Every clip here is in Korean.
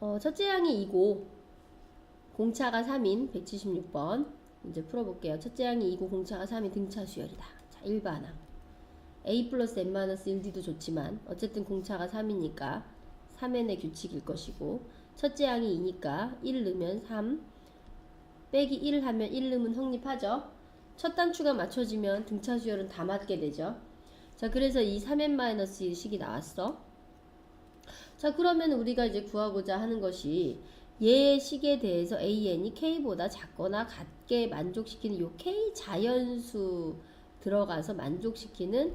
어, 첫째 항이 2고 공차가 3인 176번 이제 풀어볼게요. 첫째 항이 2고 공차가 3인 등차 수열이다. 자, 일반항. a 플러스 n-1d도 좋지만 어쨌든 공차가 3이니까 3n의 규칙일 것이고 첫째 항이 2니까 1 넣으면 3 빼기 1 하면 1 넣으면 성립하죠. 첫 단추가 맞춰지면 등차 수열은 다 맞게 되죠. 자 그래서 이 3n-1 식이 나왔어. 자 그러면 우리가 이제 구하고자 하는 것이 얘의 식에 대해서 an이 k보다 작거나 같게 만족시키는 요 k 자연수 들어가서 만족시키는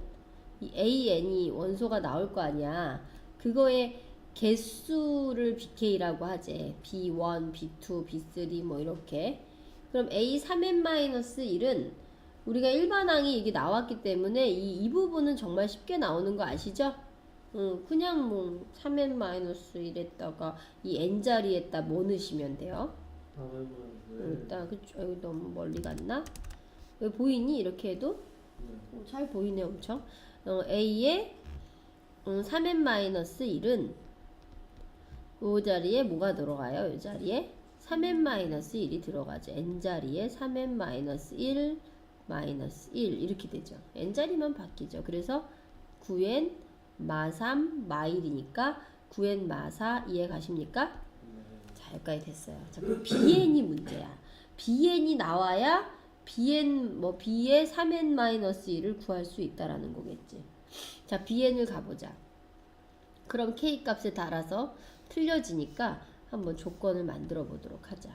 이 an이 원소가 나올 거 아니야. 그거의 개수를 bk라고 하지. b1, b2, b3 뭐 이렇게. 그럼 a 3n-1은 우리가 일반항이 이게 나왔기 때문에 이, 이 부분은 정말 쉽게 나오는 거 아시죠? 응, 그냥 뭐 3n-1에다가 이 n자리에다 뭐 넣으시면 돼요. 응, 일단 그 여기 너무 멀리 갔나? 여기 보이니? 이렇게 해도 네. 어, 잘 보이네 엄청. 어, a의 음, 3n-1은 이 자리에 뭐가 들어가요? 이 자리에 3n-1이 들어가죠. n자리에 3n-1 마이너스 1 이렇게 되죠. n자리만 바뀌죠. 그래서 9n 마3 마1이니까 9n 마4 이해 가십니까? 네. 자, 여기까지 됐어요. 자, 그럼 bn이 문제야. bn이 나와야 bn 뭐 b의 3n-1을 구할 수 있다라는 거겠지. 자, bn을 가보자. 그럼 k 값에 따라서 틀려지니까 한번 조건을 만들어 보도록 하자.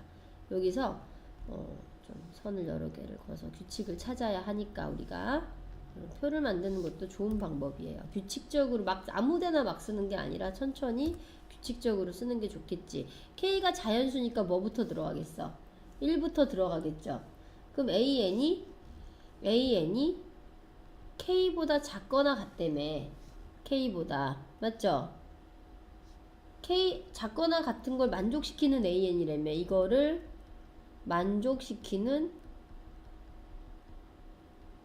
여기서 어, 좀 선을 여러 개를 그어서 규칙을 찾아야 하니까 우리가 어, 표를 만드는 것도 좋은 방법이에요. 규칙적으로 막 아무데나 막 쓰는 게 아니라 천천히 규칙적으로 쓰는 게 좋겠지. K가 자연수니까 뭐부터 들어가겠어? 1부터 들어가겠죠. 그럼 AN이 AN이 K보다 작거나 같다며. K보다 맞죠? K 작거나 같은 걸 만족시키는 AN이라며 이거를 만족시키는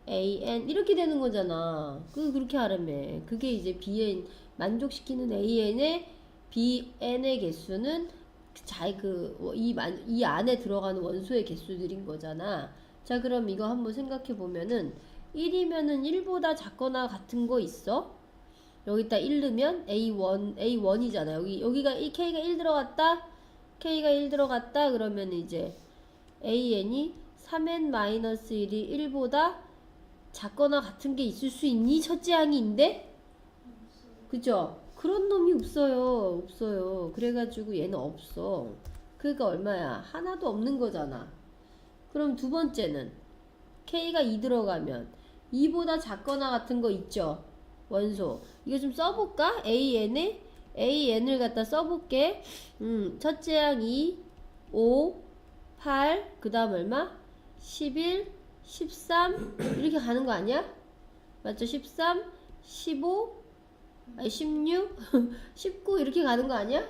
AN 이렇게 되는 거잖아. 그 그렇게 하라며. 그게 이제 BN 만족시키는 AN의 BN의 개수는 자그이이 이 안에 들어가는 원소의 개수들인 거잖아. 자, 그럼 이거 한번 생각해 보면은 1이면은 1보다 작거나 같은 거 있어? 여기다 1 넣으면 A1 A1이잖아. 여기 여기가 이 K가 1 들어갔다. K가 1 들어갔다. 그러면 이제 AN이 3n-1이 1보다 작거나 같은 게 있을 수 있니? 첫째 항인데? 그죠? 그런 놈이 없어요. 없어요. 그래가지고 얘는 없어. 그러니까 얼마야? 하나도 없는 거잖아. 그럼 두 번째는 K가 2 들어가면 2보다 작거나 같은 거 있죠? 원소. 이거 좀 써볼까? AN에 AN을 갖다 써볼게. 음, 첫째 항 2, 5, 8, 그 다음 얼마? 11, 13 이렇게 가는 거 아니야? 맞죠? 13, 15, 아니 16, 19 이렇게 가는 거 아니야?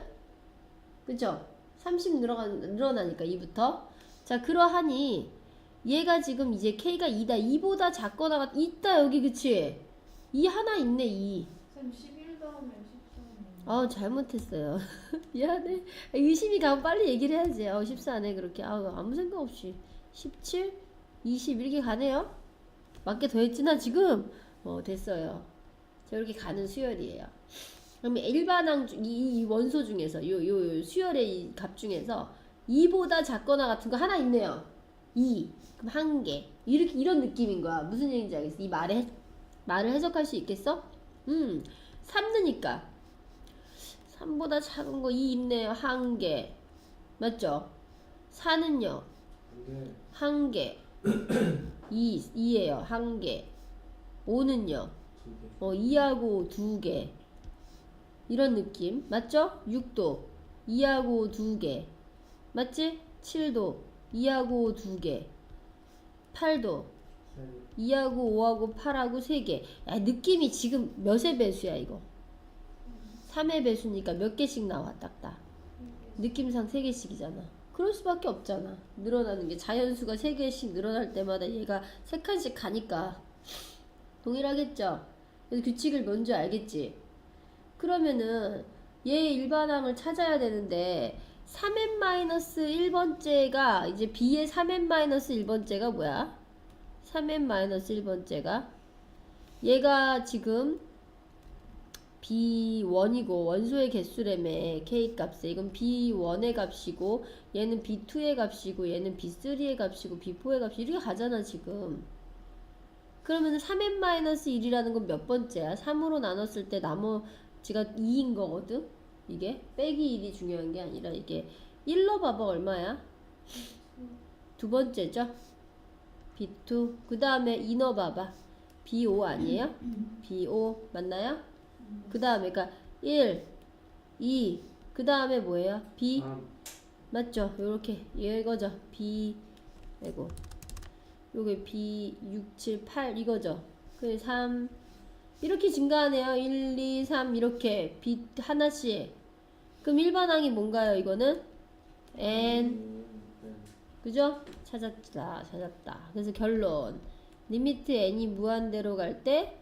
그죠? 30 늘어가, 늘어나니까 2부터. 자 그러하니 얘가 지금 이제 K가 2다. 2보다 작거나 같 있다 여기. 그치? 2 하나 있네 2쌤11 다음에 14는 아 잘못했어요. 미안해. 의심이 가면 빨리 얘기를 해야지. 어 14네 그렇게. 아 아무 생각 없이. 17 20 이렇게 가네요 맞게 더 했지 나 지금 어 됐어요 자 이렇게 가는 수열이에요 그러면 일반항 중- 이, 이 원소 중에서 요, 요, 요 수열의 이 값 중에서 2보다 작거나 같은 거 하나 있네요 2 그럼 한 개 이렇게 이런 느낌인 거야 무슨 얘기인지 알겠어 이 말에 해- 말을 해석할 수 있겠어? 음 3느니까 3보다 작은 거 2 있네요. 한 개. 맞죠? 4는요. 근데 한 개. 2, 2예요. 한 개. 5는요. 두 개. 어, 2하고 두 개. 이런 느낌. 맞죠? 6도 2하고 두 개. 맞지? 7도 2하고 두 개. 8도 세 2하고 5하고 8하고 3개. 야, 느낌이 지금 몇의 배수야, 이거? 3의 배수니까 몇 개씩 나와, 딱딱. 느낌상 3개씩이잖아. 그럴 수밖에 없잖아. 늘어나는 게. 자연수가 3개씩 늘어날 때마다 얘가 3칸씩 가니까. 동일하겠죠? 그래서 규칙을 뭔지 알겠지? 그러면은 얘 일반항을 찾아야 되는데 3n-1번째가 이제 b의 3n-1번째가 뭐야? 3n-1번째가 얘가 지금 b1이고 원소의 개수래매 k 값에 이건 b1의 값이고 얘는 b2의 값이고 얘는 b3의 값이고 b4의 값이 이렇게 가잖아 지금 그러면 3n-1이라는 건 몇 번째야? 3으로 나눴을 때 나머지가 2인 거거든? 이게 빼기 1이 중요한 게 아니라 이게 1로 봐봐 얼마야? 두 번째죠? B2 그 다음에 2 넣어봐봐 B5 아니에요? B5 맞나요? 그 다음에 그러니까 1, 2, 그 다음에 뭐예요? B 삼. 맞죠? 요렇게 이거죠. B 아이고 요게 B 6, 7, 8 이거죠. 그 3 이렇게 증가하네요. 1, 2, 3 이렇게 B 하나씩. 그럼 일반항이 뭔가요? 이거는 N 음, 네. 그죠? 찾았다 찾았다. 그래서 결론 리미트 n이 무한대로 갈 때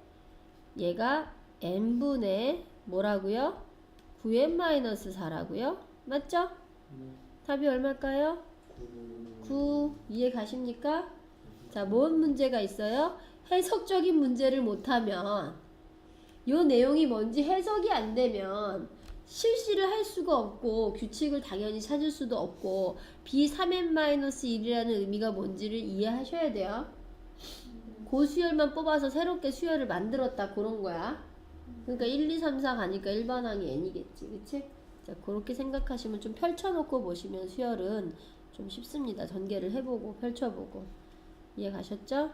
얘가 n분의 뭐라고요? 9n-4라고요? 맞죠? 네. 답이 얼마일까요? 구. 9 이해 가십니까? 자, 뭔 문제가 있어요? 해석적인 문제를 못하면 요 내용이 뭔지 해석이 안 되면 실시를 할 수가 없고 규칙을 당연히 찾을 수도 없고 B3n-1이라는 의미가 뭔지를 이해하셔야 돼요. 고수열만 뽑아서 새롭게 수열을 만들었다 그런 거야. 그러니까 1, 2, 3, 4 가니까 일반항이 n이겠지. 그치? 자, 그렇게 생각하시면 좀 펼쳐놓고 보시면 수열은 좀 쉽습니다. 전개를 해보고 펼쳐보고 이해 가셨죠?